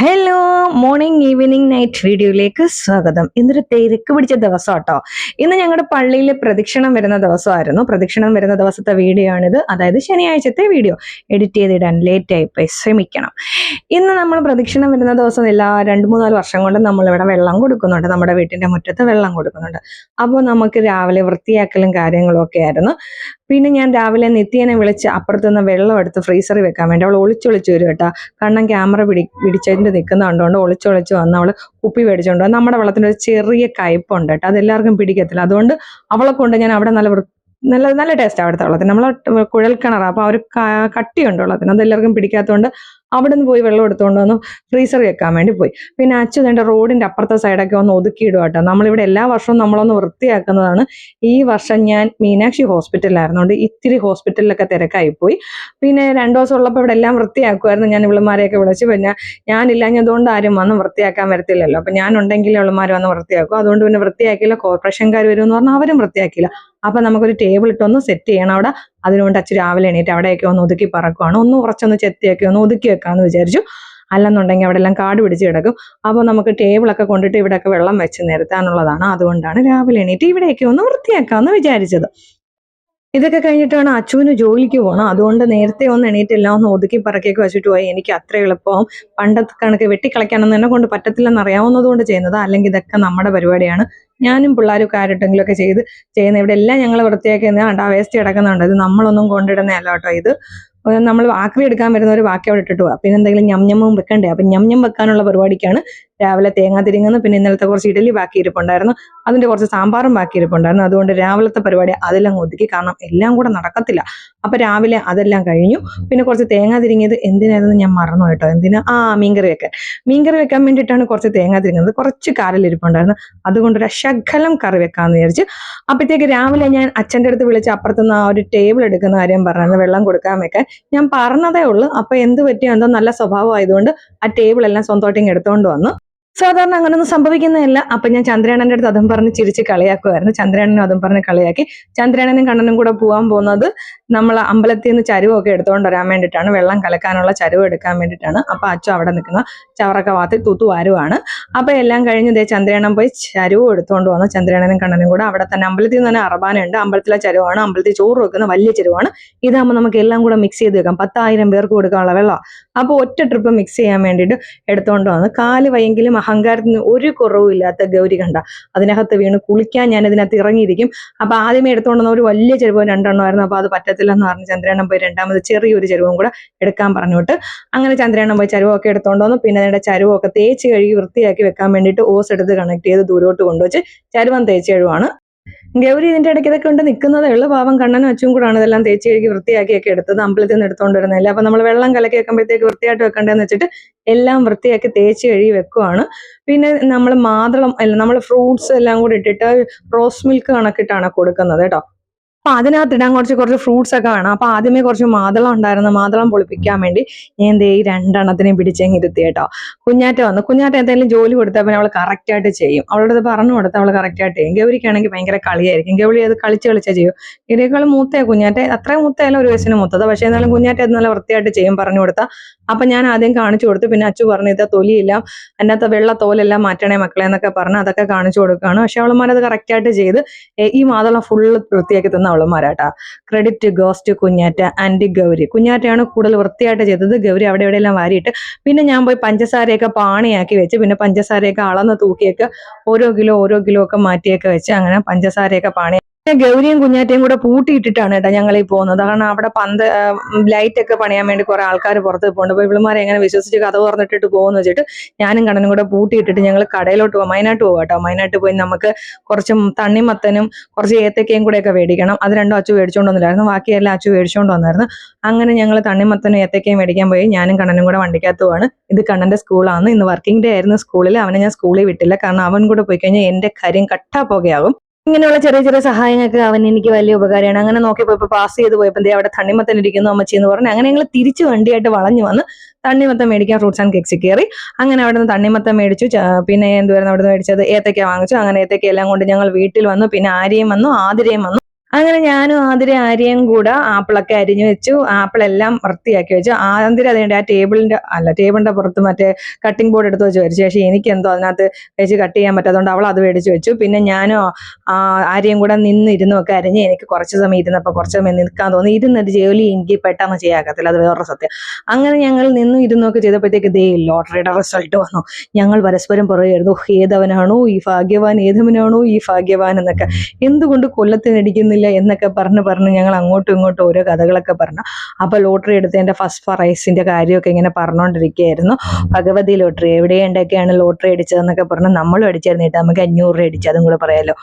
Hello, morning evening night വീഡിയോയിലേക്ക് സ്വാഗതം. ഇന്നൊരു തിരക്ക് പിടിച്ച ദിവസം കേട്ടോ ഇന്ന് ഞങ്ങളുടെ പള്ളിയിൽ പ്രദക്ഷിണം വരുന്ന ദിവസമായിരുന്നു. പ്രദക്ഷിണം വരുന്ന ദിവസത്തെ വീഡിയോ ആണിത്. അതായത് ശനിയാഴ്ചത്തെ വീഡിയോ എഡിറ്റ് ചെയ്തിടാൻ ലേറ്റ് ആയിപ്പോയി ശ്രമിക്കണം. ഇന്ന് നമ്മൾ പ്രദക്ഷിണം വരുന്ന ദിവസം എല്ലാ രണ്ട് മൂന്നാൽ വർഷം കൊണ്ട് നമ്മളിവിടെ വെള്ളം കൊടുക്കുന്നുണ്ട്. നമ്മുടെ വീട്ടിന്റെ മുറ്റത്ത് വെള്ളം കൊടുക്കുന്നുണ്ട്. അപ്പോൾ നമുക്ക് രാവിലെ വൃത്തിയാക്കലും കാര്യങ്ങളും ഒക്കെ ആയിരുന്നു. പിന്നെ ഞാൻ രാവിലെ നിത്യേനെ വിളിച്ച് അപ്പുറത്തുനിന്ന് വെള്ളം എടുത്ത് ഫ്രീസറിൽ വെക്കാൻ വേണ്ടി അവൾ ഒളിച്ചൊളിച്ച് വരും കേട്ടോ. കണ്ണൻ ക്യാമറ പിടി പിടിച്ചതിന്റെ നിൽക്കുന്ന കണ്ടുകൊണ്ട് ഒളിച്ചൊളിച്ച് വന്ന് അവൾ കുപ്പി മേടിച്ചുകൊണ്ട് വന്ന് നമ്മുടെ വെള്ളത്തിന് ഒരു ചെറിയ കയ്പുണ്ട് കേട്ടോ. അതെല്ലാവർക്കും പിടിക്കത്തില്ല. അതുകൊണ്ട് അവളെ കൊണ്ട് ഞാൻ അവിടെ നല്ല നല്ല നല്ല ടേസ്റ്റ് അവിടുത്തെ വെള്ളത്തിന്. നമ്മളെ കുഴൽ കിണറാണ് അപ്പോൾ അവർ കട്ടിയുണ്ട് വെള്ളത്തിന്. അതെല്ലാവർക്കും പിടിക്കാത്തതുകൊണ്ട് അവിടെ നിന്ന് പോയി വെള്ളം എടുത്തുകൊണ്ട് വന്നു. ഫ്രീസർ വെക്കാൻ വേണ്ടി പോയി. പിന്നെ അച്ഛൻ എന്റെ റോഡിന്റെ അപ്പുറത്തെ സൈഡൊക്കെ ഒന്ന് ഒതുക്കിയിടുക കേട്ടോ നമ്മളിവിടെ എല്ലാ വർഷവും നമ്മളൊന്ന് വൃത്തിയാക്കുന്നതാണ്. ഈ വർഷം ഞാൻ മീനാക്ഷി ഹോസ്പിറ്റലിലായിരുന്നുകൊണ്ട് ഇത്തിരി ഹോസ്പിറ്റലിലൊക്കെ തിരക്കായി പോയി. പിന്നെ രണ്ട് ദിവസം ഉള്ളപ്പോൾ ഇവിടെ എല്ലാം വൃത്തിയാക്കുമായിരുന്നു ഞാൻ ഇവളുമാരെയൊക്കെ വിളിച്ച് പിന്നെ ഞാനില്ലാഞ്ഞതുകൊണ്ട് ആരും വന്ന് വൃത്തിയാക്കാൻ വരത്തില്ലല്ലോ. അപ്പം ഞാനുണ്ടെങ്കിൽ ഇവളുമാർ വന്ന് വൃത്തിയാക്കും. അതുകൊണ്ട് പിന്നെ വൃത്തിയാക്കിയില്ല. കോർപ്പറേഷൻകാർ വരുമെന്ന് പറഞ്ഞാൽ അവരും വൃത്തിയാക്കിയില്ല. അപ്പം നമുക്കൊരു ടേബിൾ ഇട്ടൊന്ന് സെറ്റ് ചെയ്യണം അവിടെ. അതിനുകൊണ്ട് അച്ഛൻ രാവിലെ എണീറ്റ് അവിടെയൊക്കെ ഒന്ന് ഒതുക്കി പറക്കുവാണ്. ഒന്ന് കുറച്ചൊന്ന് ചെത്തിയൊക്കെ ഒന്ന് ഒതുക്കി വെക്കാമെന്ന് വിചാരിച്ചു. അല്ലെന്നുണ്ടെങ്കിൽ അവിടെ എല്ലാം കാട് പിടിച്ച് കിടക്കും. അപ്പോൾ നമുക്ക് ടേബിളൊക്കെ കൊണ്ടിട്ട് ഇവിടെയൊക്കെ വെള്ളം വെച്ച് നിരത്താനുള്ളതാണ്. അതുകൊണ്ടാണ് രാവിലെ എണീറ്റ് ഇവിടെയൊക്കെ ഒന്ന് വൃത്തിയാക്കാമെന്ന് വിചാരിച്ചത്. ഇതൊക്കെ കഴിഞ്ഞിട്ട് വേണം ജോലിക്ക് പോകണം അതുകൊണ്ട് നേരത്തെ ഒന്ന് എണീറ്റ് എല്ലാം ഒന്ന് ഒതുക്കി പറക്കിയൊക്കെ വെച്ചിട്ട് പോയി. എനിക്ക് അത്ര എളുപ്പവും പണ്ടത്തെ കണക്ക് വെട്ടിക്കളയ്ക്കാനൊന്നും എന്നെ കൊണ്ട് പറ്റത്തില്ലെന്ന് അറിയാവുന്നതുകൊണ്ട് ചെയ്യുന്നത്. അല്ലെങ്കിൽ ഇതൊക്കെ നമ്മുടെ പരിപാടിയാണ്. ഞാനും പിള്ളേരും ഒക്കെ ചെയ്ത് ചെയ്യുന്ന ഇവിടെ എല്ലാം ഞങ്ങൾ വൃത്തിയാക്കി കണ്ട വേസ്റ്റ് കിടക്കുന്നുണ്ട്. ഇത് നമ്മളൊന്നും കൊണ്ടിടുന്നതല്ല കേട്ടോ ഇത്. നമ്മൾ ആക്രി എടുക്കാൻ വരുന്ന ഒരു വാക്കി അവിടെ ഇട്ടിട്ട് പോവാം. പിന്നെ എന്തെങ്കിലും ഞംഞമ്മും വെക്കണ്ടേ? അപ്പം ഞംഞം വെക്കാനുള്ള പരിപാടിക്കാണ് രാവിലെ തേങ്ങ തിരിങ്ങുന്നു പിന്നെ ഇന്നലത്തെ കുറച്ച് ഇഡലി ബാക്കി ഇരിപ്പുണ്ടായിരുന്നു. അതിന്റെ കുറച്ച് സാമ്പാറും ബാക്കി ഇരിപ്പുണ്ടായിരുന്നു. അതുകൊണ്ട് രാവിലത്തെ പരിപാടി അതെല്ലാം ഒതുക്കി. കാരണം എല്ലാം കൂടെ നടക്കത്തില്ല. അപ്പൊ രാവിലെ അതെല്ലാം കഴിഞ്ഞു. പിന്നെ കുറച്ച് തേങ്ങ തിരിങ്ങിയത് എന്തിനായിരുന്നു ഞാൻ മറന്നു കേട്ടോ. എന്തിനാ? ആ മീൻകറി വെക്കാൻ. മീൻകറി വെക്കാൻ വേണ്ടിയിട്ടാണ് കുറച്ച് തേങ്ങ തിരിങ്ങുന്നത്. കുറച്ച് കാറിലിരിപ്പുണ്ടായിരുന്നു അതുകൊണ്ടൊരു ശകലം കറി വെക്കാമെന്ന് വിചാരിച്ച് അപ്പോഴത്തേക്ക് രാവിലെ ഞാൻ അച്ഛന്റെ അടുത്ത് വിളിച്ച് അപ്പുറത്തുനിന്ന് ആ ഒരു ടേബിൾ എടുക്കുന്ന കാര്യം പറഞ്ഞു വെള്ളം കൊടുക്കാൻ വെക്കാൻ ഞാൻ പറഞ്ഞതേ ഉള്ളൂ. അപ്പൊ എന്ത് പറ്റിയോ എന്തോ നല്ല സ്വഭാവം ആയതുകൊണ്ട് ആ ടേബിൾ എല്ലാം സ്വന്തമായിട്ട് എടുത്തുകൊണ്ട് വന്നു. സാധാരണ അങ്ങനൊന്നും സംഭവിക്കുന്നതല്ല. അപ്പൊ ഞാൻ ചന്ദ്രയാണന്റെ അടുത്ത് അതും പറഞ്ഞ് ചിരിച്ച് കളിയാക്കുമായിരുന്നു ചന്ദ്രയാണനും അതും പറഞ്ഞ് കളിയാക്കി. ചന്ദ്രയാണനും കണ്ണനും കൂടെ പോകാൻ പോകുന്നത് നമ്മൾ അമ്പലത്തിൽ നിന്ന് ചരുവൊക്കെ എടുത്തുകൊണ്ട് വരാൻ വേണ്ടിയിട്ടാണ് വെള്ളം കലക്കാനുള്ള ചരുവ് എടുക്കാൻ വേണ്ടിയിട്ടാണ് അപ്പം അച്ഛൻ അവിടെ നിൽക്കുന്ന. ചവറൊക്കെ വാത്തി തൂത്തു വരുവാണ്. അപ്പം എല്ലാം കഴിഞ്ഞ് ദേ ചന്ദ്രയാണൻ പോയി ചരുവ് എടുത്തുകൊണ്ട് വന്നു. ചന്ദ്രയണനും കണ്ണനും കൂടെ അവിടെ തന്നെ അമ്പലത്തിൽ നിന്ന് തന്നെ അറബാനുണ്ട്. അമ്പലത്തിലെ ചരുവാണ്. അമ്പലത്തിൽ ചോറ് വെക്കുന്ന വലിയ ചരുവാണ്. ഇതാകുമ്പോൾ നമുക്ക് എല്ലാം കൂടെ മിക്സ് ചെയ്ത് വെക്കാം. പത്തായിരം പേർക്ക് കൊടുക്കാനുള്ള വെള്ളം. അപ്പോൾ ഒറ്റ ട്രിപ്പ് മിക്സ് ചെയ്യാൻ വേണ്ടിയിട്ട് എടുത്തുകൊണ്ട് വന്ന്. കാൽ വയ്യെങ്കിലും അഹങ്കാരത്തിന് ഒരു കുറവുമില്ലാത്ത ഗൗരി കണ്ട. അതിനകത്ത് വീണ് കുളിക്കാൻ ഞാൻ ഇതിനകത്ത് ഇറങ്ങിയിരിക്കും. അപ്പൊ ആദ്യമേ എടുത്തുകൊണ്ട് വന്ന ഒരു വലിയ ചെരുവ് രണ്ടെണ്ണമായിരുന്നു. അപ്പോൾ അത് പറ്റത്തില്ലെന്ന് പറഞ്ഞ് ചന്ദ്രേണ്ണം പോയി രണ്ടാമത് ചെറിയൊരു ചരുവും കൂടെ എടുക്കാൻ പറഞ്ഞിട്ട് അങ്ങനെ ചന്ദ്രേണ്ണം പോയി ചരുവൊക്കെ എടുത്തോണ്ട് വന്നു. പിന്നെ അതിന്റെ ചരുവൊക്കെ തേച്ച് കഴുകി വൃത്തിയാക്കി വെക്കാൻ വേണ്ടിയിട്ട് ഓസ് എടുത്ത് കണക്ട് ചെയ്ത് ദൂരോട്ട് കൊണ്ടുവച്ച് ചരുവം തേച്ച് കഴിവാണ് ഗൗരി ഇതിന്റെ ഇടയ്ക്ക് ഇതൊക്കെ കൊണ്ട് നിൽക്കുന്നതേ ഉള്ളൂ. പാവം കണ്ണനും അച്ചും കൂടാണ് ഇതെല്ലാം തേച്ച് കഴുകി വൃത്തിയാക്കിയൊക്കെ എടുത്തത്. അമ്പലത്തിൽ നിന്ന് എടുത്തോണ്ട് വരുന്നില്ല അപ്പൊ നമ്മൾ വെള്ളം കലക്കി വെക്കുമ്പോഴത്തേക്ക് വൃത്തിയായിട്ട് വെക്കണ്ടെന്ന് വെച്ചിട്ട് എല്ലാം വൃത്തിയാക്കി തേച്ച് കഴുകി വെക്കുവാണ്. പിന്നെ നമ്മൾ മാതളം നമ്മൾ ഫ്രൂട്ട്സ് എല്ലാം കൂടി ഇട്ടിട്ട് റോസ് മിൽക്ക് കണക്കിട്ടാണ് കൊടുക്കുന്നത് കേട്ടോ. അപ്പൊ അതിനകത്ത് ഇടാൻ കുറച്ച് കുറച്ച് ഫ്രൂട്ട്സ് ഒക്കെ വേണം. അപ്പൊ ആദ്യമേ കുറച്ച് മാതളം ഉണ്ടായിരുന്നു. മാതളം പൊളിപ്പിക്കാൻ വേണ്ടി ഞാൻ ദേ ഈ രണ്ടെണ്ണത്തിനെയും പിടിച്ചങ്ങ് ഇരുത്തി കേട്ടോ. കുഞ്ഞാറ്റ വന്നു. കുഞ്ഞാറ്റ എന്തെങ്കിലും ജോലി കൊടുത്താൽ പിന്നെ അവൾ കറക്റ്റ് ആയിട്ട് ചെയ്യും. അവളോട് പറഞ്ഞു കൊടുത്താൽ അവൾ കറക്റ്റ് ആയിട്ട് ചെയ്യും. ഗൗരിക്കാണെങ്കിൽ ഭയങ്കര കളിയായിരിക്കും. ഗൗരി അത് കളിച്ച് കളിച്ചാൽ ചെയ്യും. ഇതിനേക്കാൾ മൂത്തേ കുഞ്ഞാറ്റ. അത്രയും മൂത്തയല്ല ഒരു വയസ്സിന് മൂത്തത്. പക്ഷേ എന്നാലും കുഞ്ഞാറ്റ അത് നല്ല വൃത്തിയായിട്ട് ചെയ്യും പറഞ്ഞു കൊടുത്താൽ അപ്പൊ ഞാൻ ആദ്യം കാണിച്ചു കൊടുത്തു. പിന്നെ അച്ചു പറഞ്ഞു ഇതാ തൊലിയില്ല അതിനകത്ത് വെള്ള തോലെല്ലാം മാറ്റണേ മക്കളെ എന്നൊക്കെ പറഞ്ഞ് അതൊക്കെ കാണിച്ചു കൊടുക്കുകയാണ്. പക്ഷെ അവളുമാരത് കറക്റ്റ് ആയിട്ട് ചെയ്ത് ഈ മാതളം ഫുള്ള് വൃത്തിയാക്കി തന്ന. അവളന്മാരാട്ടാ credit goes to Kunjatta and Gauri. കുഞ്ഞാറ്റയാണ് കൂടുതൽ വൃത്തിയായിട്ട് ചെയ്തത്. ഗൗരി അവിടെ എവിടെയെല്ലാം വാരിയിട്ട് പിന്നെ ഞാൻ പോയി പഞ്ചസാരയൊക്കെ പാണിയാക്കി വെച്ച് പിന്നെ പഞ്ചസാരയൊക്കെ അളന്ന് തൂക്കിയൊക്കെ ഓരോ കിലോ ഓരോ കിലോ ഒക്കെ മാറ്റിയൊക്കെ വെച്ച് അങ്ങനെ പഞ്ചസാരയൊക്കെ പാണി പിന്നെ ഗൗരിയും കുഞ്ഞാറ്റയും കൂടെ പൂട്ടിയിട്ടിട്ടാണ് കേട്ടോ ഞങ്ങൾ ഈ പോകുന്നത്. കാരണം അവിടെ പന്ത് ലൈറ്റ് ഒക്കെ പണിയാൻ വേണ്ടി കുറെ ആൾക്കാർ പുറത്ത് പോകുന്നുണ്ട് അപ്പോൾ ഇവളുമാരെ എങ്ങനെ വിശ്വസിച്ച് കഥ തുറന്നിട്ടിട്ട് പോകുന്ന വെച്ചിട്ട് ഞാനും കണ്ണനും കൂടെ പൂട്ടിയിട്ടിട്ട് ഞങ്ങൾ കടയിലോട്ട് പോകാം വയനാട്ട് പോകാം കേട്ടോ. വയനാട്ട് പോയി നമുക്ക് കുറച്ച് തണ്ണിമത്തനും കുറച്ച് ഏത്തക്കയും കൂടെ ഒക്കെ മേടിക്കണം. അത് രണ്ടും അച്ചു മേടിച്ചുകൊണ്ട് വന്നില്ലായിരുന്നു. ബാക്കിയെല്ലാം അച്ചു മേടിച്ചുകൊണ്ട് വന്നായിരുന്നു. അങ്ങനെ ഞങ്ങൾ തണ്ണിമത്തനും ഏത്തക്കയും മേടിക്കാൻ പോയി. ഞാനും കണ്ണനും കൂടെ വണ്ടിക്കകത്ത് പോവാണ്. ഇത് കണ്ണന്റെ സ്കൂളാണ് ഇന്ന് വർക്കിംഗ് ഡേ ആയിരുന്നു. സ്കൂളിൽ അവനെ ഞാൻ സ്കൂളിൽ വിട്ടില്ല. കാരണം അവൻ കൂടെ പോയി കഴിഞ്ഞാൽ എന്റെ കാര്യം കട്ടാ പോകുകയാകും ഇങ്ങനെയുള്ള ചെറിയ ചെറിയ സഹായങ്ങൾക്ക് അവൻ എനിക്ക് വലിയ ഉപകാരമാണ് അങ്ങനെ നോക്കിയപ്പോ ഇപ്പൊ പാസ് ചെയ്ത് പോയപ്പോ ദേ അവിടെ തണ്ണിമത്തൻ ഇരിക്കുന്നു അമ്മച്ചി എന്ന് പറഞ്ഞു അങ്ങനെ ഞങ്ങൾ തിരിച്ചു വണ്ടിയായിട്ട് വളഞ്ഞു വന്ന് തണ്ണിമത്തം മേടിക്കാൻ ഫ്രൂട്ട്സ് ആൻഡ് കേക്ക്സ് കയറി അങ്ങനെ അവിടെ നിന്ന് തണ്ണിമത്തം മേടിച്ചു പിന്നെ എന്തുവായിരുന്നു അവിടെ നിന്ന് മേടിച്ചത്? ഏത്തക്ക വാങ്ങിച്ചു. അങ്ങനെ ഏത്തക്ക എല്ലാം കൊണ്ട് ഞങ്ങൾ വീട്ടിൽ വന്നു. പിന്നെ ആര്യയും വന്നു. ആതിരയും വന്നു. അങ്ങനെ ഞാനും ആതിര ആര്യയും കൂടെ ആപ്പിളൊക്കെ അരിഞ്ഞു വെച്ചു. ആപ്പിളെല്ലാം വൃത്തിയാക്കി വെച്ചു. ആതിര അതിന്റെ ആ ടേബിളിന്റെ അല്ല ടേബിളിന്റെ പുറത്ത് മറ്റേ കട്ടിംഗ് ബോർഡ് എടുത്ത് വെച്ച് വരച്ചു പക്ഷേ എനിക്ക് എന്തോ അതിനകത്ത് വെച്ച് കട്ട് ചെയ്യാൻ പറ്റാത്തതുകൊണ്ട് അവൾ അത് മേടിച്ച് വെച്ചു. പിന്നെ ഞാനും ആ ആര്യയും കൂടെ നിന്ന് ഇരുന്നൊക്കെ അരിഞ്ഞ് എനിക്ക് കുറച്ച് സമയം ഇരുന്നപ്പോൾ കുറച്ച് സമയം നിൽക്കാൻ തോന്നി. ഇരുന്നൊരു ജോലി എനിക്ക് പെട്ടെന്ന് ചെയ്യാക്കത്തില്ല. അത് വേറൊരു സത്യം. അങ്ങനെ ഞങ്ങൾ നിന്നും ഇരുന്നൊക്കെ ചെയ്തപ്പോഴത്തേക്ക് ദേ ലോട്ടറിയുടെ റിസൾട്ട് വന്നു. ഞങ്ങൾ പരസ്പരം പറയുമായിരുന്നു ഏതവനാണോ ഈ ഭാഗ്യവാൻ ഏതവനാണോ ഈ ഭാഗ്യവാൻ എന്നൊക്കെ. എന്തുകൊണ്ട് കൊല്ലത്തിനടിക്കുന്നില്ല? എന്നൊക്കെ പറഞ്ഞ് പറഞ്ഞ് ഞങ്ങൾ അങ്ങോട്ടും ഇങ്ങോട്ടും ഓരോ കഥകളൊക്കെ പറഞ്ഞു. അപ്പൊ ലോട്ടറി എടുത്തതിന്റെ ഫസ്റ്റ് പ്രൈസിന്റെ കാര്യമൊക്കെ ഇങ്ങനെ പറഞ്ഞുകൊണ്ടിരിക്കുകയായിരുന്നു ഭഗവതി ലോട്ടറി എവിടെയുണ്ടൊക്കെയാണ് ലോട്ടറി അടിച്ചതെന്നൊക്കെ പറഞ്ഞ് നമ്മളും അടിച്ചായിരുന്നു കേട്ടോ. നമുക്ക് അഞ്ഞൂറ് രൂപ അടിച്ചു അതും കൂടെ പറയാലോ.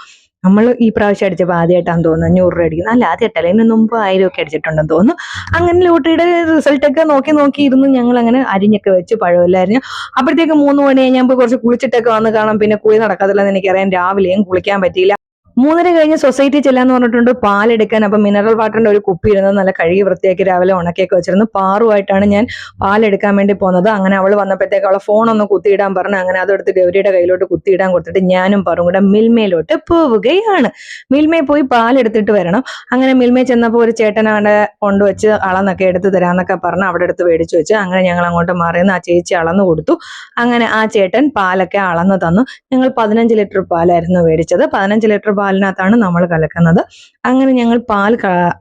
നമ്മൾ ഈ പ്രാവശ്യം അടിച്ചപ്പോൾ ആദ്യമായിട്ടാണ് തോന്നുന്നു. അഞ്ഞൂറ് രൂപ അടിക്കുന്നത് അല്ല ആദ്യമായിട്ടല്ല. ഇതിന് മുമ്പ് ആയിരം ഒക്കെ അടിച്ചിട്ടുണ്ടെന്ന് തോന്നുന്നു. അങ്ങനെ ലോട്ടറിയുടെ റിസൾട്ടൊക്കെ നോക്കി നോക്കി ഇരുന്ന് ഞങ്ങൾ അങ്ങനെ അരിഞ്ഞൊക്കെ വെച്ച് പഴമില്ലായിരുന്നു. അപ്പോഴത്തേക്ക് മൂന്ന് മണി ഞാൻ കുറച്ച് കുളിച്ചിട്ടൊക്കെ വന്ന് കാണാം. പിന്നെ കുളി നടക്കത്തില്ലെന്ന് എനിക്കറിയാം. രാവിലെയും കുളിക്കാൻ പറ്റിയില്ല. മൂന്നര കഴിഞ്ഞ് സൊസൈറ്റി ചെല്ലാന്ന് പറഞ്ഞിട്ടുണ്ട്. പാലെടുക്കാൻ അപ്പം മിനറൽ വാട്ടറിന്റെ ഒരു കുപ്പി ഇരുന്നത് നല്ല കഴുകി വൃത്തിയാക്കി രാവിലെ ഉണക്കിയൊക്കെ വെച്ചിരുന്നു. പാറുമായിട്ടാണ് ഞാൻ പാലെടുക്കാൻ വേണ്ടി പോകുന്നത് അങ്ങനെ അവൾ വന്നപ്പോഴത്തേക്ക് അവളെ ഫോൺ ഒന്ന് കുത്തിയിടാൻ പറഞ്ഞു അങ്ങനെ അതെടുത്ത് ഗൗരിയുടെ കയ്യിലോട്ട് കുത്തിയിടാൻ കൊടുത്തിട്ട് ഞാനും പറും കൂടെ മിൽമയിലോട്ട് പോവുകയാണ്. മിൽമയിൽ പോയി പാലെടുത്തിട്ട് വരണം. അങ്ങനെ മിൽമയിൽ ചെന്നപ്പോൾ ഒരു ചേട്ടൻ അവിടെ കൊണ്ടുവച്ച് അളന്നൊക്കെ എടുത്ത് തരാന്നൊക്കെ പറഞ്ഞ് അവിടെ എടുത്ത് മേടിച്ചു വെച്ച് അങ്ങനെ ഞങ്ങൾ അങ്ങോട്ട് മാറിയെന്ന് ആ ചേച്ചി അളന്നു കൊടുത്തു. അങ്ങനെ ആ ചേട്ടൻ പാലൊക്കെ അളന്ന് തന്നു. ഞങ്ങൾ പതിനഞ്ച് ലിറ്റർ പാലായിരുന്നു മേടിച്ചത്. പതിനഞ്ച് ലിറ്റർ പാലിനകത്താണ് നമ്മൾ കലക്കുന്നത്. അങ്ങനെ ഞങ്ങൾ പാൽ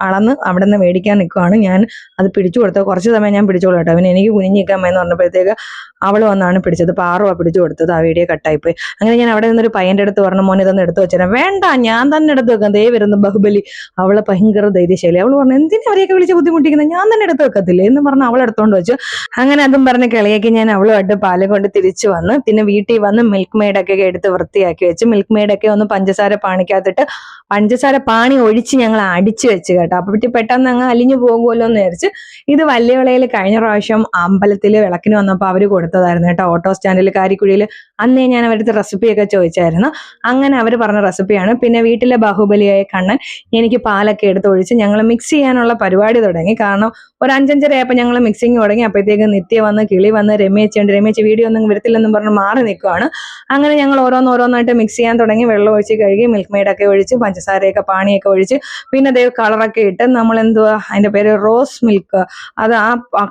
അളന്ന് അവിടെ നിന്ന് മേടിക്കാൻ നിൽക്കുവാണ്. ഞാൻ അത് പിടിച്ചു കൊടുത്തത്. കുറച്ച് സമയം ഞാൻ പിടിച്ചോളൂ കേട്ടോ. അവന് എനിക്ക് കുനിഞ്ഞിക്കാമെന്ന് പറഞ്ഞപ്പോഴത്തേക്ക് അവൾ വന്നാണ് പിടിച്ചത്. പാറുവാ പിടിച്ചു കൊടുത്തത്. ആ വീഡിയോ കട്ടായിപ്പോയി അങ്ങനെ ഞാൻ അവിടെ നിന്നൊരു പയ്യന്റെ അടുത്ത് പറഞ്ഞു മോനെ ഇതൊന്ന് എടുത്തു വെച്ചാൽ വേണ്ട ഞാൻ തന്നെ എടുത്ത് വെക്കാം. ദേ വരുന്ന ബഹുബലി. അവളെ ഭയങ്കര ധൈര്യശൈലി. അവൾ പറഞ്ഞു എന്തിനാ അവരെയൊക്കെ വിളിച്ച് ബുദ്ധിമുട്ടിക്കുന്നത്? ഞാൻ തന്നെ എടുത്ത് വെക്കത്തില്ലേ? എന്ന് പറഞ്ഞ് അവൾ എടുത്തോണ്ട് വെച്ചു. അങ്ങനെ അതും പറഞ്ഞ് കളിയാക്കി ഞാൻ അവളുമായിട്ട് പാൽ കൊണ്ട് തിരിച്ചു വന്ന് പിന്നെ വീട്ടിൽ വന്ന് മിൽക്ക് മെയ്ഡൊക്കെ എടുത്ത് വൃത്തിയാക്കി വെച്ച് മിൽക്ക് മെയ്ഡൊക്കെ ഒന്ന് പഞ്ചസാര പാണിക്കകത്തിട്ട് പഞ്ചസാര പാണി ഒഴിച്ച് ഞങ്ങൾ അടിച്ചു വെച്ച് കേട്ടോ. അപ്പൊ പറ്റി പെട്ടെന്ന് അങ്ങ് അലിഞ്ഞു പോകുമല്ലോ എന്ന് വിചാരിച്ച് ഇത് വല്യവിളയിൽ കഴിഞ്ഞ പ്രാവശ്യം അമ്പലത്തിൽ വിളക്കിന് വന്നപ്പോൾ അവർ കൊടുത്തതായിരുന്നു കേട്ടോ. ഓട്ടോ സ്റ്റാൻഡിൽ കാരിക്കുഴിയിൽ അന്നേ ഞാൻ അവരുടെ റെസിപ്പിയൊക്കെ ചോദിച്ചായിരുന്നു. അങ്ങനെ അവർ പറഞ്ഞ റെസിപ്പിയാണ് പിന്നെ വീട്ടിലെ ബാഹുബലിയായ കണ്ണൻ എനിക്ക് പാലൊക്കെ എടുത്ത് ഒഴിച്ച് ഞങ്ങൾ മിക്സ് ചെയ്യാനുള്ള പരിപാടി തുടങ്ങി. കാരണം ഒരു അഞ്ചഞ്ചര ആയപ്പോൾ ഞങ്ങൾ മിക്സിങ് തുടങ്ങി. അപ്പോഴത്തേക്ക് നിത്യ വന്ന് കിളി വന്ന് രമേച്ചുണ്ട് രമേച്ച് വീഡിയോ ഒന്നും വരത്തില്ലെന്നും പറഞ്ഞ് മാറി നിൽക്കുവാണ്. അങ്ങനെ ഞങ്ങൾ ഓരോന്നോരോന്നായിട്ട് മിക്സ് ചെയ്യാൻ തുടങ്ങി. വെള്ളം ഒഴിച്ച് കഴുകി മിൽക്ക് മെയ്ഡൊക്കെ ഒഴിച്ച് പഞ്ചസാരയൊക്കെ പാണിയൊക്കെ ഒഴിച്ച് പിന്നെ അതേ കളറൊക്കെ ഇട്ട് നമ്മൾ എന്തുവാ അതിന്റെ പേര് റോസ് മിൽക്ക്. അത് ആ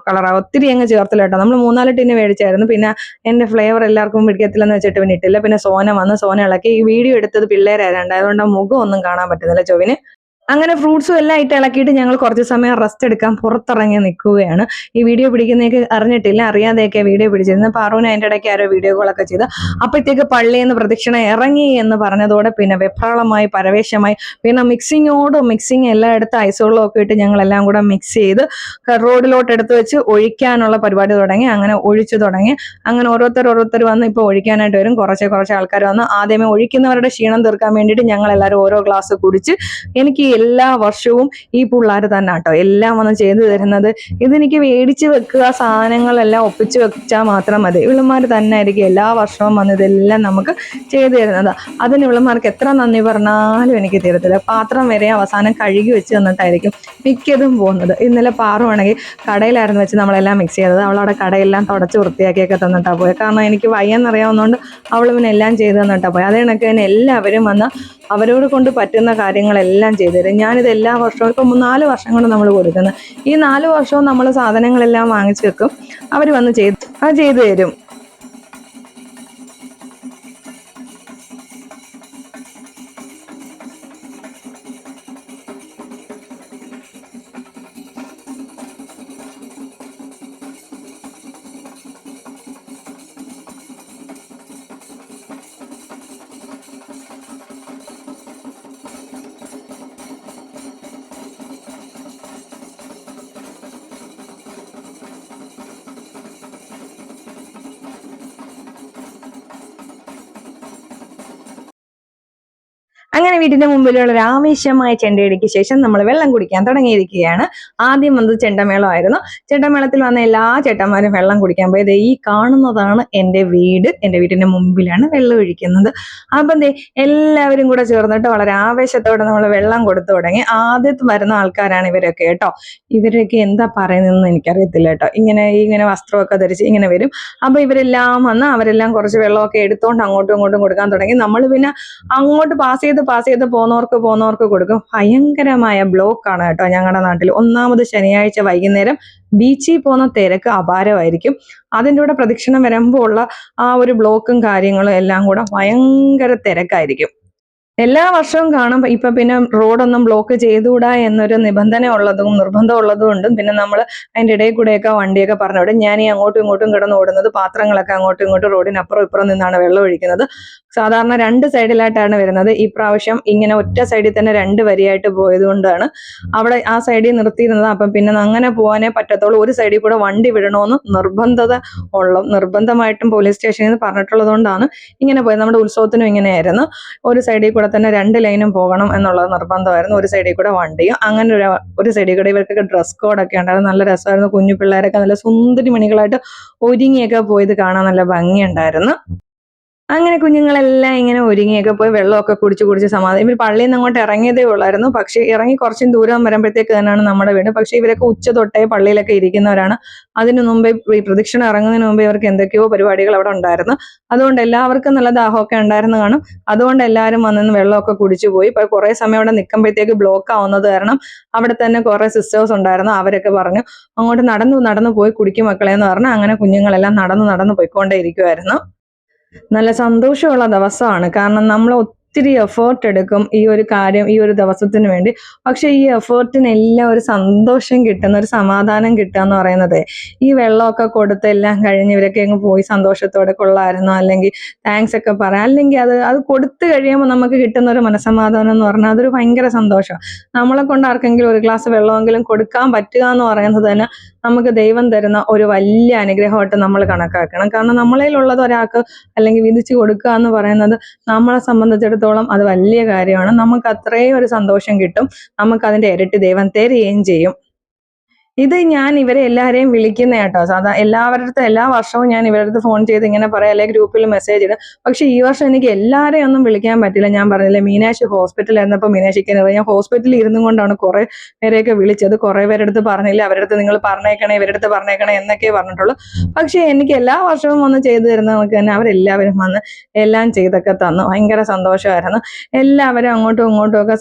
കളറാണ് ഒത്തിരി അങ്ങ് ചേർത്തില്ല കേട്ടോ നമ്മൾ മൂന്നാൽ ടിന് മേടിച്ചായിരുന്നു. പിന്നെ എന്റെ ഫ്ലേവർ എല്ലാവർക്കും പിടിക്കത്തില്ലെന്ന് വെച്ചിട്ട് പിന്നെ ഇട്ടില്ല. പിന്നെ സോന വന്ന് സോന ഇളക്കി. ഈ വീഡിയോ എടുത്തത് പിള്ളേരായിരുന്നു അതുകൊണ്ട് മുഖം ഒന്നും കാണാൻ പറ്റുന്നില്ല. ചൊവ്വിന് അങ്ങനെ ഫ്രൂട്ട്സും എല്ലാം ഇട്ട് ഇളക്കിയിട്ട് ഞങ്ങൾ കുറച്ച് സമയം റെസ്റ്റ് എടുക്കാൻ പുറത്തിറങ്ങി നിൽക്കുകയാണ് ഈ വീഡിയോ പിടിക്കുന്നതൊക്കെ അറിഞ്ഞിട്ടില്ല അറിയാതെയൊക്കെ വീഡിയോ പിടിച്ചിരുന്നു പാറുവിന് അതിന്റെ ഇടയ്ക്ക് ആരോ വീഡിയോ കോളൊക്കെ ചെയ്ത് അപ്പോഴത്തേക്ക് പള്ളിയിൽ പ്രദക്ഷിണ ഇറങ്ങി എന്ന് പറഞ്ഞതോടെ പിന്നെ വെപ്രാളമായി പരവേശമായി പിന്നെ മിക്സിങ്ങോടും മിക്സിങ് എല്ലായിടത്തും ഐസോളും ഒക്കെ ഇട്ട് ഞങ്ങളെല്ലാം കൂടെ മിക്സ് ചെയ്ത് റോഡിലോട്ട് എടുത്ത് വെച്ച് ഒഴിക്കാനുള്ള പരിപാടി തുടങ്ങി. അങ്ങനെ ഒഴിച്ചു തുടങ്ങി. അങ്ങനെ ഓരോരുത്തർ ഓരോരുത്തർ വന്ന് ഇപ്പോൾ ഒഴിക്കാനായിട്ട് വരും. കുറച്ച് കുറച്ച് ആൾക്കാർ വന്ന് ആദ്യമേ ഒഴിക്കുന്നവരുടെ ക്ഷീണം തീർക്കാൻ വേണ്ടിയിട്ട് ഞങ്ങൾ എല്ലാവരും ഓരോ ഗ്ലാസ് കുടിച്ച് എനിക്ക് എല്ലാ വർഷവും ഈ പിള്ളേർ തന്നെ കേട്ടോ എല്ലാം വന്ന് ചെയ്തു തരുന്നത്. ഇതെനിക്ക് മേടിച്ച് വെക്കുക സാധനങ്ങളെല്ലാം ഒപ്പിച്ച് വെച്ചാൽ മാത്രം മതി. ഇവളുമാർ തന്നെ ആയിരിക്കും എല്ലാ വർഷവും വന്ന് ഇതെല്ലാം നമുക്ക് ചെയ്തു തരുന്നത്. അതിന് ഇവളുമാർക്ക് എത്ര നന്ദി പറഞ്ഞാലും എനിക്ക് തീരത്തില്ല. പാത്രം വരെ അവസാനം കഴുകി വെച്ച് തന്നിട്ടായിരിക്കും മിക്കതും പോകുന്നത്. ഇന്നലെ പാറുവാണെങ്കിൽ കടയിലായിരുന്നു വെച്ച് നമ്മളെല്ലാം മിക്സ് ചെയ്തത്. അവളവിടെ കടയെല്ലാം തുടച്ച് വൃത്തിയാക്കിയൊക്കെ തന്നിട്ടാണ് പോയത് കാരണം എനിക്ക് വയ്യെന്നറിയാവുന്നതുകൊണ്ട് അവൾ പിന്നെ എല്ലാം ചെയ്ത് തന്നിട്ടാണ് പോയത് അതേ കണക്ക് തന്നെ എല്ലാവരും വന്ന് അവരോട് കൊണ്ട് പറ്റുന്ന കാര്യങ്ങളെല്ലാം ചെയ്തു തരും. ഞാനിത് എല്ലാ വർഷവും ഇപ്പം നാല് വർഷം കൊണ്ട് നമ്മൾ കൊടുക്കുന്നത് ഈ നാല് വർഷവും നമ്മൾ സാധനങ്ങളെല്ലാം വാങ്ങിച്ചു വെക്കും. അവർ വന്ന് ചെയ്ത് ആ ചെയ്തു തരും. വീടിന്റെ മുമ്പിലുള്ള ഒരു ആവേശമായ ചെണ്ടയടിക്ക് ശേഷം നമ്മൾ വെള്ളം കുടിക്കാൻ തുടങ്ങിയിരിക്കുകയാണ്. ആദ്യം വന്നത് ചെണ്ടമേളമായിരുന്നു. ചെണ്ടമേളത്തിൽ വന്ന എല്ലാ ചേട്ടന്മാരും വെള്ളം കുടിക്കാൻ പോയത് ഈ കാണുന്നതാണ് എന്റെ വീട്. എന്റെ വീടിന്റെ മുമ്പിലാണ് വെള്ളം ഒഴിക്കുന്നത്. അപ്പം ദേ എല്ലാവരും കൂടെ ചേർന്നിട്ട് വളരെ ആവേശത്തോടെ നമ്മൾ വെള്ളം കൊടുത്തു തുടങ്ങി. ആദ്യത്തെ വരുന്ന ആൾക്കാരാണ് ഇവരൊക്കെ കേട്ടോ. ഇവരൊക്കെ എന്താ പറയുന്നതെന്ന് എനിക്കറിയത്തില്ല കേട്ടോ. ഇങ്ങനെ ഇങ്ങനെ വസ്ത്രമൊക്കെ ധരിച്ച് ഇങ്ങനെ വരും. അപ്പൊ ഇവരെല്ലാം വന്ന് അവരെല്ലാം കുറച്ച് വെള്ളമൊക്കെ എടുത്തോണ്ട് അങ്ങോട്ടും ഇങ്ങോട്ടും കൊടുക്കാൻ തുടങ്ങി. നമ്മൾ പിന്നെ അങ്ങോട്ട് പാസ് ചെയ്ത് പാസ് പോകുന്നവർക്ക് പോകുന്നവർക്ക് കൊടുക്കും. ഭയങ്കരമായ ബ്ലോക്ക് ആണ് കേട്ടോ ഞങ്ങളുടെ നാട്ടിൽ ഒന്നാമത് ശനിയാഴ്ച വൈകുന്നേരം ബീച്ചിൽ പോകുന്ന തിരക്ക് അപാരമായിരിക്കും. അതിന്റെ കൂടെ പ്രദക്ഷിണം വരുമ്പോൾ ഉള്ള ആ ഒരു ബ്ലോക്കും കാര്യങ്ങളും എല്ലാം കൂടെ ഭയങ്കര തിരക്കായിരിക്കും. എല്ലാ വർഷവും കാണും ഇപ്പൊ പിന്നെ റോഡൊന്നും ബ്ലോക്ക് ചെയ്തുകൂടാ എന്നൊരു നിബന്ധന ഉള്ളതും നിർബന്ധം ഉള്ളതും ഉണ്ട്. പിന്നെ നമ്മൾ അതിന്റെ ഇടയിൽ കൂടെയൊക്കെ വണ്ടിയൊക്കെ പറഞ്ഞു വിടും ഞാൻ അങ്ങോട്ടും ഇങ്ങോട്ടും കിടന്ന് ഓടുന്നത് പാത്രങ്ങളൊക്കെ അങ്ങോട്ടും ഇങ്ങോട്ടും റോഡിനപ്പുറം ഇപ്പുറം നിന്നാണ് വെള്ളം ഒഴിക്കുന്നത്. സാധാരണ രണ്ട് സൈഡിലായിട്ടാണ് വരുന്നത്. ഈ പ്രാവശ്യം ഇങ്ങനെ ഒറ്റ സൈഡിൽ തന്നെ രണ്ട് വരിയായിട്ട് പോയത് കൊണ്ടാണ് അവിടെ ആ സൈഡിൽ നിർത്തിയിരുന്നത്. അപ്പം പിന്നെ അങ്ങനെ പോകാനേ പറ്റത്തുള്ളൂ. ഒരു സൈഡിൽ കൂടെ വണ്ടി വിടണമെന്ന് നിർബന്ധത ഉള്ള നിർബന്ധമായിട്ടും പോലീസ് സ്റ്റേഷനിൽ നിന്ന് പറഞ്ഞിട്ടുള്ളതുകൊണ്ടാണ് ഇങ്ങനെ പോയത്. നമ്മുടെ ഉത്സവത്തിനും ഇങ്ങനെയായിരുന്നു. ഒരു സൈഡിൽ കൂടെ തന്നെ രണ്ട് ലൈനും പോകണം എന്നുള്ളത് നിർബന്ധമായിരുന്നു. ഒരു സൈഡിൽ കൂടെ വണ്ടിയും അങ്ങനെ ഒരു ഒരു സൈഡിൽ കൂടെ ഇവർക്കൊക്കെ ഡ്രസ് കോഡൊക്കെ ഉണ്ടായിരുന്നു. നല്ല രസമായിരുന്നു. കുഞ്ഞു പിള്ളേരൊക്കെ നല്ല സുന്ദരി മണികളായിട്ട് ഒരുങ്ങിയൊക്കെ പോയത് കാണാൻ നല്ല ഭംഗിയുണ്ടായിരുന്നു. അങ്ങനെ കുഞ്ഞുങ്ങളെല്ലാം ഇങ്ങനെ ഒരുങ്ങിയൊക്കെ പോയി വെള്ളമൊക്കെ കുടിച്ച് കുടിച്ച് സമാധാനം ഇവർ പള്ളിയിൽ നിന്ന് അങ്ങോട്ട് ഇറങ്ങിയതേ ഉള്ളായിരുന്നു. പക്ഷേ ഇറങ്ങി കുറച്ചും ദൂരം വരുമ്പോഴത്തേക്ക് തന്നെയാണ് നമ്മുടെ വീട്. പക്ഷേ ഇവരൊക്കെ ഉച്ച തൊട്ടേ പള്ളിയിലൊക്കെ ഇരിക്കുന്നവരാണ്. അതിനു മുമ്പേ ഈ പ്രദക്ഷിണം ഇറങ്ങുന്നതിന് മുമ്പേ ഇവർക്ക് എന്തൊക്കെയോ പരിപാടികൾ അവിടെ ഉണ്ടായിരുന്നു. അതുകൊണ്ട് എല്ലാവർക്കും നല്ല ദാഹമൊക്കെ ഉണ്ടായിരുന്നു കാണും. അതുകൊണ്ട് എല്ലാവരും വന്നിന്ന് വെള്ളമൊക്കെ കുടിച്ചു പോയി. ഇപ്പൊ കുറെ സമയം അവിടെ നിൽക്കുമ്പോഴത്തേക്ക് ബ്ലോക്ക് ആവുന്നത് കാരണം അവിടെ തന്നെ കുറെ സിസ്റ്റേഴ്സ് ഉണ്ടായിരുന്നു. അവരൊക്കെ പറഞ്ഞു അങ്ങോട്ട് നടന്നു നടന്നു പോയി കുടിക്കും മക്കളെ എന്ന് പറഞ്ഞു അങ്ങനെ കുഞ്ഞുങ്ങളെല്ലാം നടന്നു നടന്നു പോയിക്കൊണ്ടേ ഇരിക്കുമായിരുന്നു നല്ല സന്തോഷമുള്ള ദിവസമാണ്. കാരണം നമ്മൾ ഒത്തിരി എഫേർട്ട് എടുക്കും ഈ ഒരു കാര്യം ഈ ഒരു ദിവസത്തിന് വേണ്ടി. പക്ഷെ ഈ എഫേർട്ടിനെല്ലാം ഒരു സന്തോഷം കിട്ടുന്ന ഒരു സമാധാനം കിട്ടുക എന്ന് പറയുന്നത് ഈ വെള്ളമൊക്കെ കൊടുത്ത് എല്ലാം കഴിഞ്ഞ് ഇവരൊക്കെ അങ്ങ് പോയി സന്തോഷത്തോടെ കൊള്ളായിരുന്നു അല്ലെങ്കിൽ താങ്ക്സ് ഒക്കെ പറയാം. അല്ലെങ്കിൽ അത് അത് കൊടുത്തു കഴിയുമ്പോൾ നമുക്ക് കിട്ടുന്ന ഒരു മനസ്സമാധാനം എന്ന് പറഞ്ഞാൽ അതൊരു ഭയങ്കര സന്തോഷം. നമ്മളെ കൊണ്ട് ആർക്കെങ്കിലും ഒരു ഗ്ലാസ് വെള്ളമെങ്കിലും കൊടുക്കാൻ പറ്റുക എന്ന് പറയുന്നത് തന്നെ നമുക്ക് ദൈവം തരുന്ന ഒരു വലിയ അനുഗ്രഹമായിട്ട് നമ്മൾ കണക്കാക്കണം. കാരണം നമ്മളിലുള്ളത് ഒരാൾക്ക് അല്ലെങ്കിൽ വിധിച്ചു കൊടുക്കുക എന്ന് പറയുന്നത് നമ്മളെ സംബന്ധിച്ചിടത്തോളം അത് വലിയ കാര്യമാണ്. നമുക്ക് അത്രയും ഒരു സന്തോഷം കിട്ടും. നമുക്ക് അതിന്റെ ഇരട്ടി ദൈവം തരികയും ചെയ്യും. ഇത് ഞാൻ ഇവരെ എല്ലാവരെയും വിളിക്കുന്ന കേട്ടോ. സാധാ എല്ലാവരുടെ എല്ലാ വർഷവും ഞാൻ ഇവരുടെ അടുത്ത് ഫോൺ ചെയ്ത് ഇങ്ങനെ പറയാം. അല്ലെങ്കിൽ ഗ്രൂപ്പിൽ മെസ്സേജ് ഇടും പക്ഷെ ഈ വർഷം എനിക്ക് എല്ലാവരെയും ഒന്നും വിളിക്കാൻ പറ്റില്ല. ഞാൻ പറഞ്ഞില്ലേ മീനാക്ഷി ഹോസ്പിറ്റലിൽ ആയിരുന്നപ്പോൾ മീനാക്ഷിക്ക് ഞാൻ ഹോസ്പിറ്റലിൽ ഇരുന്നു കൊണ്ടാണ് കുറെ പേരെയൊക്കെ വിളിച്ചത്. കുറെ പേരുടെ അടുത്ത് പറഞ്ഞില്ല അവരുടെ അടുത്ത് നിങ്ങൾ പറഞ്ഞേക്കണേ ഇവരുടെ അടുത്ത് പറഞ്ഞേക്കണേ എന്നൊക്കെ പറഞ്ഞിട്ടുള്ളൂ. പക്ഷെ എനിക്ക് എല്ലാ വർഷവും വന്ന് ചെയ്തു തരുന്ന നമുക്ക് തന്നെ അവരെല്ലാവരും വന്ന് എല്ലാം ചെയ്തൊക്കെ തന്നു. ഭയങ്കര സന്തോഷമായിരുന്നു. എല്ലാവരും അങ്ങോട്ടും ഇങ്ങോട്ടും ഒക്കെ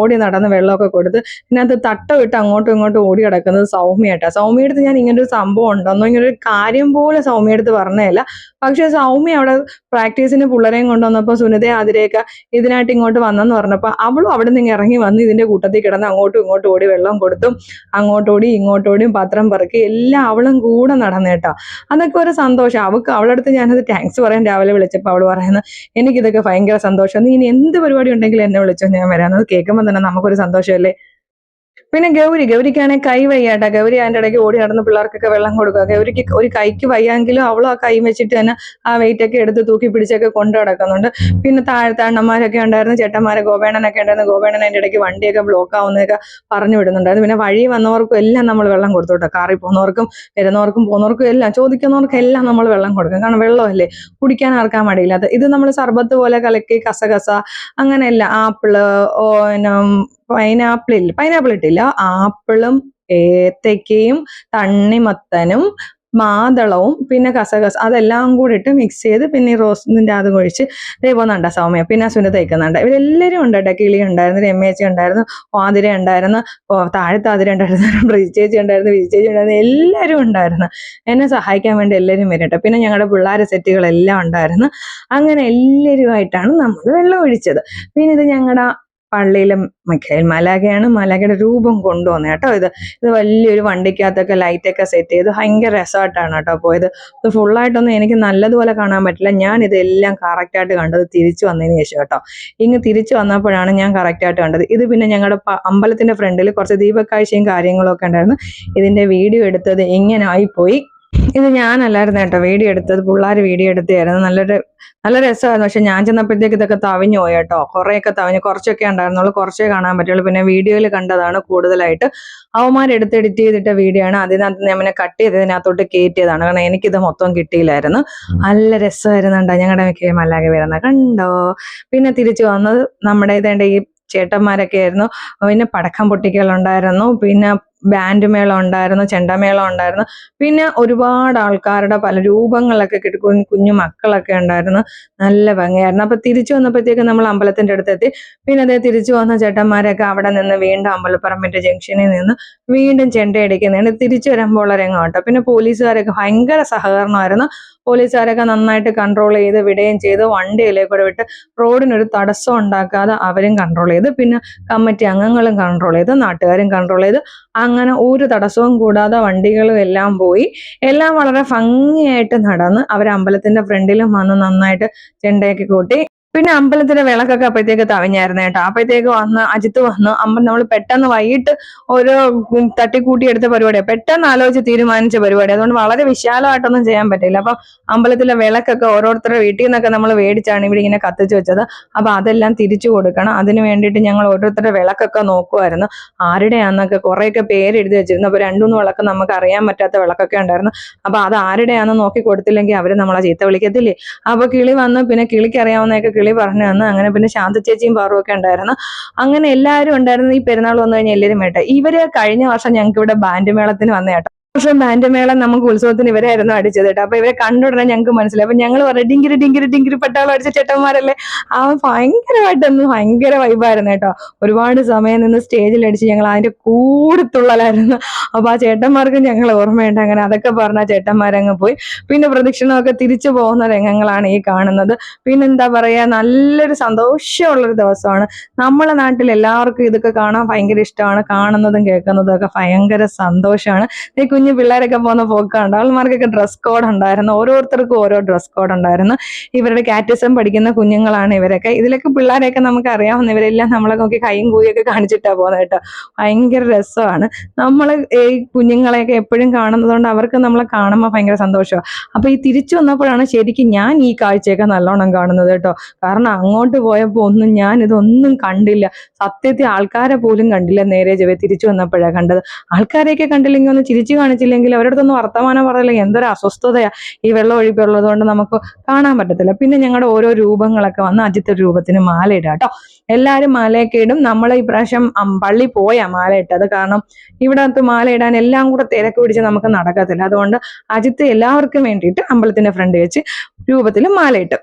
ഓടി നടന്ന് വെള്ളമൊക്കെ കൊടുത്ത് ഇതിനകത്ത് തട്ടമിട്ട് അങ്ങോട്ടും ഇങ്ങോട്ടും ഓടി കിടക്കുന്നത് സൗമ്യട്ടാ. സൗമ്യ അടുത്ത് ഞാൻ ഇങ്ങനെ ഒരു സംഭവം ഉണ്ടെന്നോ ഇങ്ങനെ ഒരു കാര്യം പോലെ സൗമ്യ അടുത്ത് പറഞ്ഞതല്ല. പക്ഷെ സൗമ്യ അവിടെ പ്രാക്ടീസിന് പിള്ളേരെയും കൊണ്ടുവന്നപ്പോൾ സുനിത അതിരേക്ക ഇതിനായിട്ട് ഇങ്ങോട്ട് വന്നെന്ന് പറഞ്ഞപ്പോൾ അവളും അവിടെ നിന്ന് ഇറങ്ങി വന്ന് ഇതിന്റെ കൂട്ടത്തിൽ കിടന്ന് അങ്ങോട്ടും ഇങ്ങോട്ടും ഓടി വെള്ളം കൊടുത്തും അങ്ങോട്ടോടി ഇങ്ങോട്ടോടിയും പത്രം പറക്കി എല്ലാം അവളും കൂടെ നടന്നേട്ടാ. അതൊക്കെ ഒരു സന്തോഷം. അവൾക്ക് അവളടുത്ത് ഞാനത് താങ്ക്സ് പറയാൻ രാവിലെ വിളിച്ചപ്പോൾ അവൾ പറയുന്നത് എനിക്കിതൊക്കെ ഭയങ്കര സന്തോഷം. നീ ഇനി എന്ത് പരിപാടി ഉണ്ടെങ്കിലും എന്നെ വിളിച്ചോ ഞാൻ വരാം. അത് കേൾക്കുമ്പോൾ തന്നെ നമുക്കൊരു സന്തോഷമല്ലേ? പിന്നെ ഗൗരി ഗൗരിക്കാണെങ്കിൽ കൈ വയ്യാട്ടാ. ഗൗരി അതിന്റെ ഇടയ്ക്ക് ഓടി നടന്ന് പിള്ളേർക്കൊക്കെ വെള്ളം കൊടുക്കുക. ഗൗരിക്ക് ഒരു കൈക്ക് വയ്യാങ്കിലും അവളും ആ കൈ വെച്ചിട്ട് തന്നെ ആ വെയിറ്റ് ഒക്കെ എടുത്ത് തൂക്കി പിടിച്ചൊക്കെ കൊണ്ടു നടക്കുന്നുണ്ട്. പിന്നെ താഴത്തെ അണ്ണന്മാരൊക്കെ ഉണ്ടായിരുന്നു. ചേട്ടന്മാരെ ഗോപേണനൊക്കെ ഉണ്ടായിരുന്നു. ഗോപേണൻ അതിന്റെ ഇടയ്ക്ക് വണ്ടിയൊക്കെ ബ്ലോക്ക് ആവുന്നതൊക്കെ പറഞ്ഞു വിടുന്നുണ്ടായിരുന്നു. പിന്നെ വഴി വന്നവർക്കും എല്ലാം നമ്മൾ വെള്ളം കൊടുത്തു കേട്ടോ. കാറിൽ പോകുന്നവർക്കും വരുന്നവർക്കും പോകുന്നവർക്കും എല്ലാം ചോദിക്കുന്നവർക്കും എല്ലാം നമ്മൾ വെള്ളം കൊടുക്കും. കാരണം വെള്ളമല്ലേ? കുടിക്കാൻ ആർക്കാൻ മടിയില്ലാത്ത? ഇത് നമ്മൾ സർബത്ത് പോലെ കലക്കി കസകസ അങ്ങനെയല്ല ആപ്പിൾ ഓ പൈനാപ്പിൾ ഇല്ല. പൈനാപ്പിൾ ഇട്ടില്ല. ആപ്പിളും ഏത്തയ്ക്കയും തണ്ണിമത്തനും മാതളവും പിന്നെ കസകസ അതെല്ലാം കൂടി ഇട്ട് മിക്സ് ചെയ്ത് പിന്നെ ഈ റോസിന്റെ അത് കൊഴിച്ച് ദൈവന്നുണ്ട സൗമ്യ പിന്നെ സുനിത തയ്ക്കുന്നുണ്ട് ഇവരെല്ലാവരും ഉണ്ട് കേട്ടോ കിളി ഉണ്ടായിരുന്നു രമേച്ചി ഉണ്ടായിരുന്നു ആതിര ഉണ്ടായിരുന്നു താഴത്തെ ആതിര ഉണ്ടായിരുന്നു ചേച്ചി ഉണ്ടായിരുന്നു വിജി ചേച്ചി ഉണ്ടായിരുന്നു എല്ലാവരും ഉണ്ടായിരുന്നു. എന്നെ സഹായിക്കാൻ വേണ്ടി എല്ലാവരും വരട്ടെ. പിന്നെ ഞങ്ങളുടെ പിള്ളേരെ സെറ്റുകളെല്ലാം ഉണ്ടായിരുന്നു. അങ്ങനെ എല്ലാവരുമായിട്ടാണ് നമ്മൾ വെള്ളം ഒഴിച്ചത്. പിന്നെ ഇത് ഞങ്ങളുടെ പള്ളിയിലെ മിഖേൽ മലാഖയാണ് മലാഖയുടെ രൂപം കൊണ്ടുവന്നത് കേട്ടോ ഇത്. ഇത് വലിയൊരു വണ്ടിക്കകത്തൊക്കെ ലൈറ്റൊക്കെ സെറ്റ് ചെയ്ത് ഭയങ്കര രസമായിട്ടാണ് കേട്ടോ പോയത്. ഇത് ഫുള്ളായിട്ടൊന്നും എനിക്ക് നല്ലതുപോലെ കാണാൻ പറ്റില്ല. ഞാൻ ഇതെല്ലാം കറക്റ്റായിട്ട് കണ്ടത് തിരിച്ചു വന്നതിന് ശേഷം കേട്ടോ. ഇങ്ങ് തിരിച്ചു വന്നപ്പോഴാണ് ഞാൻ കറക്റ്റായിട്ട് കണ്ടത്. ഇത് പിന്നെ ഞങ്ങളുടെ അമ്പലത്തിന്റെ ഫ്രണ്ടിൽ കുറച്ച് ദീപക്കാഴ്ചയും കാര്യങ്ങളും ഒക്കെ ഉണ്ടായിരുന്നു. ഇതിന്റെ വീഡിയോ എടുത്തത് ഇങ്ങനെ ആയിപ്പോയി. ഇത് ഞാനല്ലായിരുന്നു കേട്ടോ വീഡിയോ എടുത്തത്. പിള്ളേർ വീഡിയോ എടുത്തായിരുന്നു നല്ലൊരു നല്ല രസമായിരുന്നു. പക്ഷെ ഞാൻ ചെന്നപ്പോഴത്തേക്ക് ഇതൊക്കെ തവിഞ്ഞു പോയി കേട്ടോ. കുറേയൊക്കെ തവിഞ്ഞു. കുറച്ചൊക്കെ ഉണ്ടായിരുന്നുള്ളൂ. കുറച്ചേ കാണാൻ പറ്റുള്ളൂ. പിന്നെ വീഡിയോയിൽ കണ്ടതാണ് കൂടുതലായിട്ട്. അവന്മാർ എടുത്ത് എഡിറ്റ് ചെയ്തിട്ട വീഡിയോ ആണ്. അതിനകത്ത് ഞാൻ പിന്നെ കട്ട് ചെയ്ത് ഇതിനകത്തോട്ട് കയറ്റിയതാണ്. കാരണം എനിക്കിത് മൊത്തം കിട്ടിയില്ലായിരുന്നു. നല്ല രസമായിരുന്നു കണ്ടോ ഞങ്ങളുടെ മിക്ക മല്ലാകെ വരുന്ന കണ്ടോ? പിന്നെ തിരിച്ചു വന്നത് നമ്മുടെ ഇതേണ്ട ഈ ചേട്ടന്മാരൊക്കെ ആയിരുന്നു. പിന്നെ പടക്കം പൊട്ടിക്കലുണ്ടായിരുന്നു. പിന്നെ ബാൻഡ് മേളം ഉണ്ടായിരുന്നു ചെണ്ടമേളം ഉണ്ടായിരുന്നു. പിന്നെ ഒരുപാട് ആൾക്കാരുടെ പല രൂപങ്ങളൊക്കെ കിട്ടും. കുഞ്ഞു മക്കളൊക്കെ ഉണ്ടായിരുന്നു. നല്ല ഭംഗിയായിരുന്നു. അപ്പൊ തിരിച്ചു വന്നപ്പോഴത്തേക്ക് നമ്മൾ അമ്പലത്തിന്റെ അടുത്തെത്തി പിന്നെ അതേ തിരിച്ചു വന്ന ചേട്ടന്മാരൊക്കെ അവിടെ നിന്ന് വീണ്ടും അമ്പലപ്പറമ്പിന്റെ ജംഗ്ഷനിൽ നിന്ന് വീണ്ടും ചെണ്ടയടിക്കുന്നതാണ് തിരിച്ചു വരുമ്പോൾ ഉള്ള രംഗം പിന്നെ പോലീസുകാരൊക്കെ ഭയങ്കര സഹകരണമായിരുന്നു. പോലീസുകാരൊക്കെ നന്നായിട്ട് കൺട്രോൾ ചെയ്ത് വിടുകയും ചെയ്ത്. വണ്ടിയിലേക്ക് കൂടെ വിട്ട് റോഡിനൊരു തടസ്സം ഉണ്ടാക്കാതെ അവരും കൺട്രോൾ ചെയ്ത്. പിന്നെ കമ്മിറ്റി അംഗങ്ങളും കൺട്രോൾ ചെയ്ത്. നാട്ടുകാരും കൺട്രോൾ ചെയ്ത്. അങ്ങനെ ഒരു തടസ്സവും കൂടാതെ വണ്ടികളും എല്ലാം പോയി. എല്ലാം വളരെ ഭംഗിയായിട്ട് നടന്ന് അവർ അമ്പലത്തിന്റെ ഫ്രണ്ടിലും വന്ന് നന്നായിട്ട് ചെണ്ടയൊക്കെ കൂട്ടി. പിന്നെ അമ്പലത്തിലെ വിളക്കൊക്കെ അപ്പോഴത്തേക്ക് തവിഞ്ഞായിരുന്നു കേട്ടോ. അപ്പോഴത്തേക്ക് വന്ന് അജിത്ത് വന്ന് അമ്പ നമ്മൾ പെട്ടെന്ന് വൈകിട്ട് ഒരു തട്ടിക്കൂട്ടി എടുത്ത പരിപാടിയാണ് പെട്ടെന്ന് ആലോചിച്ച് തീരുമാനിച്ച പരിപാടി അതുകൊണ്ട് വളരെ വിശാലമായിട്ടൊന്നും ചെയ്യാൻ പറ്റില്ല. അപ്പം അമ്പലത്തിലെ വിളക്കൊക്കെ ഓരോരുത്തരുടെ വീട്ടിൽ നിന്നൊക്കെ നമ്മൾ മേടിച്ചാണ് ഇവിടെ ഇങ്ങനെ കത്തിച്ച് വെച്ചത്. അപ്പൊ അതെല്ലാം തിരിച്ചു കൊടുക്കണം. അതിന് വേണ്ടിയിട്ട് ഞങ്ങൾ ഓരോരുത്തരുടെ വിളക്കൊക്കെ നോക്കുമായിരുന്നു ആരുടെയാണെന്നൊക്കെ കുറേയൊക്കെ പേര് എഴുതി വെച്ചിരുന്നു. അപ്പൊ രണ്ടുമൂന്ന് വിളക്ക് നമുക്ക് അറിയാൻ പറ്റാത്ത വിളക്കൊക്കെ ഉണ്ടായിരുന്നു. അപ്പൊ അത് ആരുടെയാണെന്ന് നോക്കി കൊടുത്തില്ലെങ്കിൽ അവർ നമ്മളെ ചീത്ത വിളിക്കത്തില്ലേ? അപ്പൊ കിളി വന്ന് പിന്നെ കിളിക്ക് അറിയാവുന്നതൊക്കെ കിളി പറഞ്ഞു തന്നു. അങ്ങനെ പിന്നെ ശാന്ത ചേച്ചിയും പാറും ഒക്കെ ഉണ്ടായിരുന്നു. അങ്ങനെ എല്ലാവരും ഉണ്ടായിരുന്നു. ഈ പെരുന്നാൾ വന്നു കഴിഞ്ഞാൽ എല്ലാവരും വേട്ടെ ഇവർ കഴിഞ്ഞ വർഷം ഞങ്ങൾക്ക് ഇവിടെ ബാൻഡ് മേളത്തിന് വന്ന കേട്ടോ. വർഷം ബാൻഡ് മേള നമുക്ക് ഉത്സവത്തിന് ഇവരായിരുന്നു അടിച്ചത് കേട്ടോ. അപ്പൊ ഇവരെ കണ്ടുടനെ ഞങ്ങൾക്ക് മനസ്സിലായി. അപ്പൊ ഞങ്ങൾ പറഞ്ഞു ഡിങ്കിരി ഡിങ്കിരി ഡിങ്കിരി പട്ടാളം അടിച്ച ചേട്ടന്മാരല്ലേ? ആ ഭയങ്കരമായിട്ടൊന്ന് ഭയങ്കര വൈബായിരുന്നു കേട്ടോ. ഒരുപാട് സമയം നിന്ന് സ്റ്റേജിൽ അടിച്ച് ഞങ്ങൾ അതിന്റെ കൂടത്തുള്ളലായിരുന്നു അപ്പൊ ആ ചേട്ടന്മാർക്ക് ഞങ്ങൾ ഓർമ്മയുണ്ട്. അങ്ങനെ അതൊക്കെ പറഞ്ഞ ചേട്ടന്മാരങ്ങ് പോയി. പിന്നെ പ്രദക്ഷിണമൊക്കെ തിരിച്ചു പോകുന്ന രംഗങ്ങളാണ് ഈ കാണുന്നത്. പിന്നെ എന്താ പറയാ നല്ലൊരു സന്തോഷമുള്ളൊരു ദിവസമാണ്. നമ്മളെ നാട്ടിൽ എല്ലാവർക്കും ഇതൊക്കെ കാണാൻ ഭയങ്കര ഇഷ്ടമാണ്. കാണുന്നതും കേൾക്കുന്നതും ഒക്കെ ഭയങ്കര സന്തോഷമാണ്. ഈ കുഞ്ഞു പിള്ളേരൊക്കെ പോകുന്ന പോക്കാണ്ട് ആൾമാർക്കൊക്കെ ഡ്രസ് കോഡ് ഉണ്ടായിരുന്നു. ഓരോരുത്തർക്കും ഓരോ ഡ്രസ് കോഡ് ഉണ്ടായിരുന്നു. ഇവരുടെ കാറ്റിസം പഠിക്കുന്ന കുഞ്ഞുങ്ങളാണ് ഇവരൊക്കെ. ഇതിലൊക്കെ പിള്ളേരെയൊക്കെ നമുക്ക് അറിയാവുന്ന ഇവരെല്ലാം നമ്മളെ നോക്കി കൈയും കൂയൊക്കെ കാണിച്ചിട്ടാ പോകുന്നത് കേട്ടോ. ഭയങ്കര രസമാണ്. നമ്മൾ ഈ കുഞ്ഞുങ്ങളെയൊക്കെ എപ്പോഴും കാണുന്നതുകൊണ്ട് അവർക്ക് നമ്മളെ കാണുമ്പോൾ ഭയങ്കര സന്തോഷമാണ് അപ്പൊ ഈ തിരിച്ചു വന്നപ്പോഴാണ് ശരിക്കും ഞാൻ ഈ കാഴ്ചയൊക്കെ നല്ലോണം കാണുന്നത് കേട്ടോ. കാരണം അങ്ങോട്ട് പോയപ്പോൾ ഒന്നും ഞാൻ ഇതൊന്നും കണ്ടില്ല. സത്യത്തിൽ ആൾക്കാരെ പോലും കണ്ടില്ല നേരെ ജവ തിരിച്ചു വന്നപ്പോഴാണ് കണ്ടത്. ആൾക്കാരെയൊക്കെ കണ്ടില്ലെങ്കിൽ ഒന്ന് ചിരിച്ചു കാണിച്ചില്ലെങ്കിൽ അടുത്തൊന്നും വർത്തമാനം പറഞ്ഞില്ലെങ്കിൽ എന്തൊരു അസ്വസ്ഥതയാ ഈ വെള്ളം ഒഴുക്കുള്ളത് കൊണ്ട് നമുക്ക് കാണാൻ പറ്റത്തില്ല. പിന്നെ ഞങ്ങളുടെ ഓരോ രൂപങ്ങളൊക്കെ വന്ന് അജിത്ത് രൂപത്തിന് മാല ഇടാം കേട്ടോ. എല്ലാവരും മാലയൊക്കെ ഇടും. നമ്മൾ ഈ പ്രാവശ്യം പള്ളി പോയാ മാല ഇട്ടത്. കാരണം ഇവിടെ അകത്ത് മാല ഇടാൻ എല്ലാം കൂടെ തിരക്ക് പിടിച്ച് നമുക്ക് നടക്കത്തില്ല. അതുകൊണ്ട് അജിത്ത് എല്ലാവർക്കും വേണ്ടിയിട്ട് അമ്പലത്തിന്റെ ഫ്രണ്ട് വെച്ച് രൂപത്തിൽ മാല ഇട്ടു.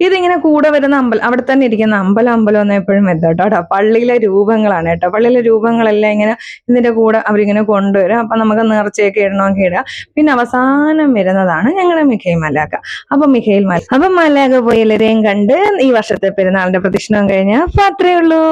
ഇതിങ്ങനെ കൂടെ വരുന്ന അമ്പലം അവിടെ തന്നെ ഇരിക്കുന്ന അമ്പലം അമ്പലം ഒന്നും എപ്പോഴും വരുന്നത് കേട്ടോ. പള്ളിയിലെ രൂപങ്ങളാണ് കേട്ടോ. പള്ളിയിലെ രൂപങ്ങളെല്ലാം ഇങ്ങനെ ഇതിന്റെ കൂടെ അവരിങ്ങനെ കൊണ്ടുവരും അപ്പൊ നമുക്ക് നേർച്ചയൊക്കെ ഇടണമെങ്കിൽ ഇടാം പിന്നെ അവസാനം വരുന്നതാണ് ഞങ്ങളുടെ മിഖയിൽ മലാക്ക അപ്പൊ മിഖയിൽ മല അപ്പൊ മലാക്ക പോയി എല്ലാവരെയും കണ്ട് ഈ വർഷത്തെ പെരുന്നാളിന്റെ പ്രദക്ഷിണം കഴിഞ്ഞ അപ്പൊ അത്രേ ഉള്ളൂ.